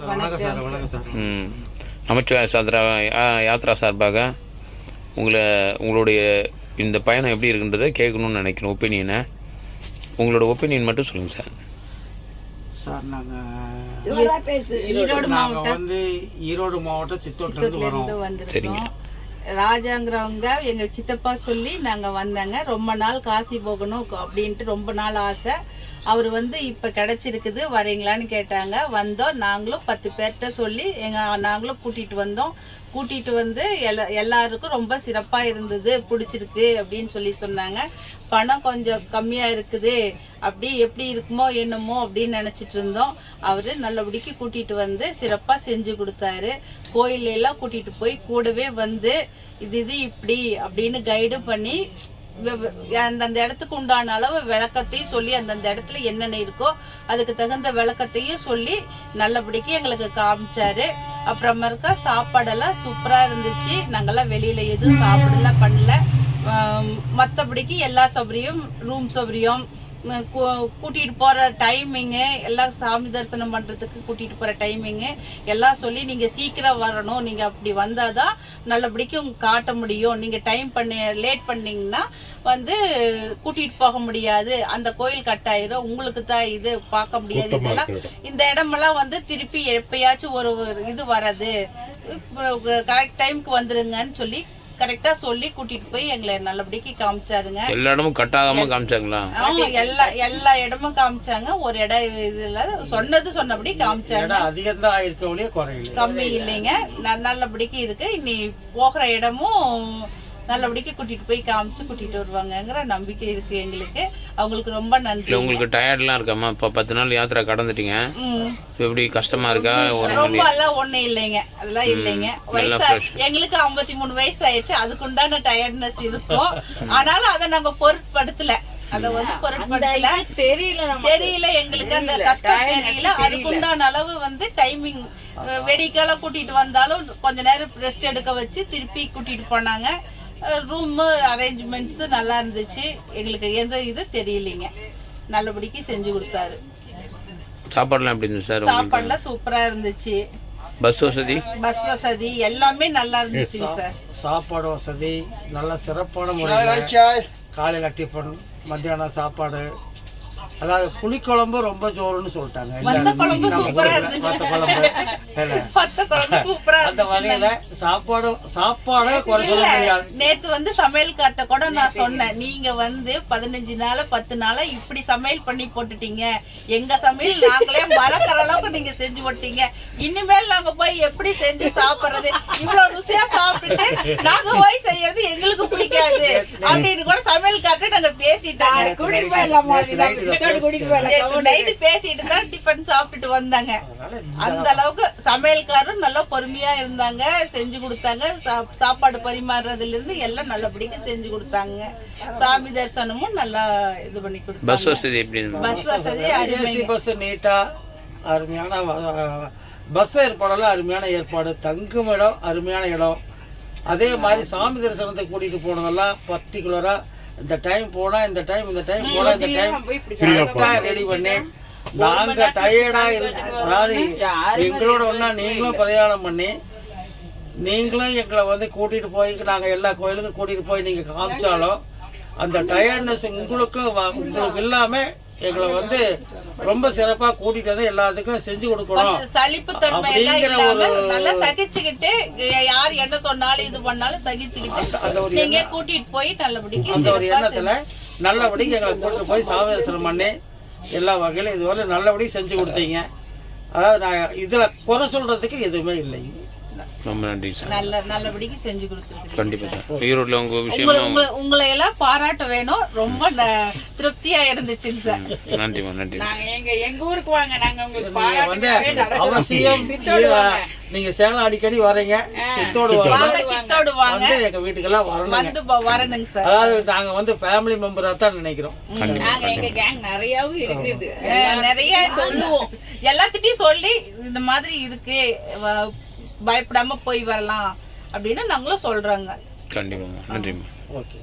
Sir வணக்கம் sir வணக்கம். Sir. ம். நமச்சிவாய சாத்ரா ஆ, யாத்ரா சார்பாக உங்களை உங்களுடைய இந்த பயணம் எப்படி இருக்குன்றதை கேட்கணும்னு நினைக்கிறேன் ஒப்பீனியனை. உங்களோட ஒப்பீனியன் மட்டும் சொல்லுங்கள் சார். சார் நாங்கள் ஈரோடு நாங்கள் மாவட்டம். வந்து ஈரோடு மாவட்டம் சித்தோட்டிலேருந்து வரோம். வந்திருக்கோம். சரிங்க. ராஜாங்கிறவங்க எங்க சித்தப்பா சொல்லி நாங்க வந்தாங்க. ரொம்ப நாள் காசி போகணும் அப்படின்ட்டு ரொம்ப நாள் ஆசை. அவர் வந்து இப்போ கிடச்சிருக்குது வரீங்களான்னு கேட்டாங்க. வந்தோம் நாங்களும் பத்து பேர்கிட்ட சொல்லி எங்கள் நாங்களும் கூட்டிகிட்டு வந்தோம். கூட்டிகிட்டு வந்து எல்லா எல்லாருக்கும் ரொம்ப சிறப்பாக இருந்தது பிடிச்சிருக்கு அப்படின்னு சொல்லி சொன்னாங்க. பணம் கொஞ்சம் கம்மியாக இருக்குது. அப்படி எப்படி இருக்குமோ என்னமோ அப்படின்னு நினச்சிட்டு இருந்தோம். அவர் நல்லபடிக்கு கூட்டிகிட்டு வந்து சிறப்பாக செஞ்சு கொடுத்தாரு. கோயிலெல்லாம் கூட்டிகிட்டு போய் கூடவே வந்து இது இது இப்படி அப்படின்னு கைடு பண்ணி அந்தந்த இடத்துக்கு உண்டான அளவு விளக்கத்தையும் சொல்லி அந்தந்த இடத்துல என்னென்ன இருக்கோ அதுக்கு தகுந்த விளக்கத்தையும் சொல்லி நல்லபடிக்கு எங்களுக்கு காமிச்சாரு. அப்புறமா இருக்கா சாப்பாடெல்லாம் சூப்பரா இருந்துச்சு. நாங்கள்லாம் வெளியில எதுவும் சாப்பிடலாம் பண்ணல. மற்றபடிக்கு மத்தபடிக்கு எல்லா சௌகரியம் ரூம் சௌகரியம் உம், கூ- கூட்டிட்டு போற டைமிங்கு எல்லாம் சாமி தரிசனம் பண்றதுக்கு கூட்டிட்டு போற டைமிங்கு எல்லாம் சொல்லி நீங்க சீக்கிரம் வரணும். நீங்க அப்படி வந்தாதான் நல்லபடிக்கு உங்களுக்கு காட்ட முடியும். நீங்க டைம் பண்ணி லேட் பண்ணீங்கன்னா வந்து கூட்டிட்டு போக முடியாது. அந்த கோயில் கட்டாயிரும் உங்களுக்கு தான் இது பார்க்க முடியாது. இதெல்லாம் இந்த இடமெல்லாம் வந்து திருப்பி எப்பயாச்சும் ஒரு ஒரு இது வராது. கரெக்ட் டைம்க்கு வந்துருங்கன்னு சொல்லி கரெக்டா சொல்லி கூட்டிட்டு போய் எங்களை நல்லபடிக்கு காமிச்சாருங்க. எல்லா இடமும் கட்டாகாம காமிச்சாங்களா? ஆமா எல்லா எல்லா இடமும் காமிச்சாங்க. ஒரு இடம் இதுல சொன்னது சொன்னபடி காமிச்சாங்க. அதிகம் தான் ஆயிருக்க கம்மி இல்லைங்க. ந- நல்லபடிக்கு இருக்கு. இனி போகிற இடமும் நல்லபடிக்கு கூட்டிட்டு போய் காமிச்சு கூட்டிட்டு வருவாங்கங்கிற நம்பிக்கை இருக்கு எங்களுக்கு. அவங்களுக்கு ரொம்ப நன்றி. உங்களுக்கு டயர்ட்லாம் இருக்காமா இப்போ பத்து நாள் யாத்திரை கடந்துட்டீங்க. எப்படி கஷ்டமா இருக்கா? ஒரு ரொம்ப எல்லாம் ஒண்ணும் இல்லைங்க. அதெல்லாம் இல்லைங்க. வயசா எங்களுக்கு 53 மூணு வயசு ஆயிடுச்சு அதுக்குண்டான டயர்ட்னஸ் இருக்கும். ஆனாலும் அதை நாங்க பொருட்படுத்தல. அத வந்து பொருட்படுத்தல. தெரியல தெரியல எங்களுக்கு அந்த கஷ்டம் தெரியல. அதுக்குண்டான அளவு வந்து டைமிங் வெடிக்கால கூட்டிட்டு வந்தாலும் கொஞ்ச நேரம் ரெஸ்ட் எடுக்க வச்சு திருப்பி கூட்டிட்டு போனாங்க. ரூம் அரேஞ்ச்மெண்ட்ஸ் நல்லா இருந்துச்சு. எங்களுக்கு எந்த இது தெரியலைங்க. நல்லபடிக்கு செஞ்சு கொடுத்தாரு. சாப்பாடுலாம் எப்படி இருந்துச்சு சார் சாப்பாடுலாம் சூப்பரா இருந்துச்சு. பஸ் வசதி? பஸ் வசதி எல்லாமே நல்லா இருந்துச்சுங்க சார். சாப்பாடு வசதி நல்ல சிறப்பான முறையில் காலையில் டிஃபன் மத்தியானம் சாப்பாடு அதாவது புளிக்குழம்பு ரொம்ப ஜோறுன்னு சொல்லிட்டாங்க. அந்த வகையில சாப்பாடு சாப்பாடு குறை சொல்ல முடியாது. நேத்து வந்து சமையல் காட்ட கூட நான் சொன்னேன். நீங்க வந்து பதினஞ்சு நாள் பத்து நாளா இப்படி சமையல் பண்ணி போட்டுட்டீங்க. எங்க சமையல் நாங்களே மறக்கிற அளவுக்கு நீங்க செஞ்சு போட்டீங்க. இனிமேல் நாங்க போய் எப்படி செஞ்சு சாப்பிடுறது? இவ்வளவு நாங்க போய் செய்யறது எங்களுக்கு பிடிக்காது. அப்படின்னு கூட சமையல் காட்ட நாங்க பேசிட்டாங்க. கூட்டிட்டு போயிடலாமா நைட்டு. பேசிட்டு தான் டிஃபன் சாப்பிட்டுட்டு வந்தாங்க. அதனால அந்த அளவுக்கு சமையல்காரரும் நல்லா பொறுமையா இருந்தாங்க செஞ்சு கொடுத்தாங்க. சா- சாப்பாடு பரிமாறுறதுல இருந்து எல்லாம் நல்லபடியா செஞ்சு கொடுத்தாங்க. சாமி தரிசனமும் நல்லா இது பண்ணி பஸ் கொடுத்தாங்க வசதி எப்படி பஸ் வசதி ஏசி பஸ் நீட்டா அருமையான பஸ் ஏற்பாடெல்லாம் அருமையான ஏற்பாடு. தங்கும் இடம் அருமையான இடம். அதே மாதிரி சாமி தரிசனத்துக்கு கூட்டிட்டு போனதெல்லாம் பர்டிகுலரா இந்த டைம் போனா இந்த டைம் இந்த டைம் போனா இந்த டைம் ரெடி பண்ணி நாங்க டயர்டா இருந்து அதாவது எங்களோட ஒண்ணா நீங்களும் பிரயாணம் பண்ணி நீங்களும் எங்களை வந்து கூட்டிட்டு போய் நாங்க எல்லா கோயிலுக்கும் கூட்டிட்டு போய் நீங்க காமிச்சாலும் அந்த டயர்ட்னஸ் உங்களுக்கு வ- உங்களுக்கு இல்லாம எங்களை வந்து ரொம்ப சிறப்பா கூட்டிட்டு வந்து எல்லாத்துக்கும் செஞ்சு கொடுக்கணும். சலிப்பு தன்மை நல்லா சகிச்சுக்கிட்டு யார் என்ன சொன்னாலும் இது பண்ணாலும் சகிச்சுக்கிட்டு நீங்க கூட்டிட்டு போய் நல்லபடிக்கு அந்த ஒரு எண்ணத்துல நல்லபடிக்கு எங்களை கூட்டிட்டு போய் சாவதரிசனம் பண்ணி எல்லா வகையிலும் இதுவரை நல்லபடி செஞ்சு கொடுத்தீங்க. அதாவது நான் இதுல குறை சொல்றதுக்கு எதுவுமே இல்லைங்க ரொம்ப நன்றி சார். நல்ல நல்லபடிக்கு செஞ்சு கொடுத்துருக்கீங்க கண்டிப்பா சார். ஈரோட்டில் உங்க உங்களை விஷயமா உங்களை உங்களை எல்லாம் பாராட்ட வேணும். ரொம்ப ந- திருப்தியா இருந்துச்சுங்க சார். நன்றிம்மா நன்றி நாங்க எங்க எங்க ஊருக்கு வாங்க? நாங்க உங்களுக்கு நடக்கும். அவசியம். நீங்க சேலம் அடிக்கடி வர்றீங்க சித்தோடு வாங்க. சித்தோடு வாங்க. வந்து எங்க வீட்டுக்கெல்லாம் வரணுங்க. வந்து வரணுங்க சார். அதாவது நாங்க வந்து ஃபேமிலி மெம்பரா தான் நினைக்கிறோம். நாங்க எங்க கேங் நிறையவும் இருக்குது நிறைய சொல்லுவோம். எல்லாத்துட்டையும் சொல்லி இந்த மாதிரி இருக்கு. பயப்படாம போய் வரலாம் அப்படின்னு நாங்களும் சொல்றோங்க. கண்டிப்பாம்மா நன்றிம்மா. ஓகே.